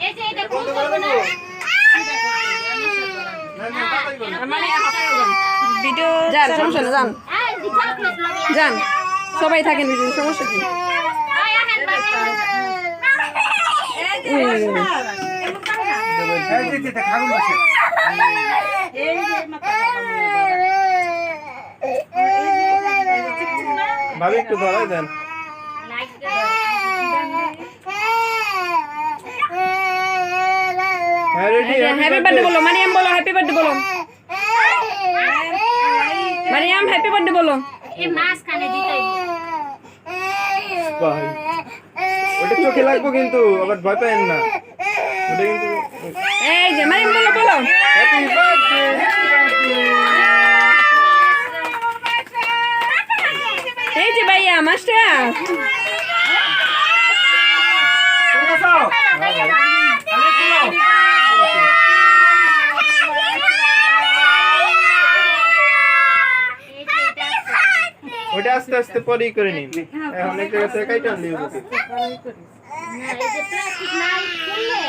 এই যে এটা কোন করব না যান সমস্যা না যান। যান। সবাই থাকেন সমস্যা কি? ভাবি একটু ধরাই দেন। হ্যাপি বার্থডে বলো মারিয়াম বলো হ্যাপি বার্থডে বলো মারিয়াম হ্যাপি বার্থডে বলো এই মাছ কানে দিতে। ভাই ওটা চোখে লাগবো কিন্তু আবার ভয় পাবেন না। ওটা কিন্তু এই যে মারিয়াম বলো বলো। হ্যাপি বার্থডে এই যে ভাইয়া মাস্টার ওটা আস্তে আস্তে পরেই করে নিন। এখন এক জায়গা থেকে কাইটা নিয়ে এই যে প্লাস্টিক নাই খুললে?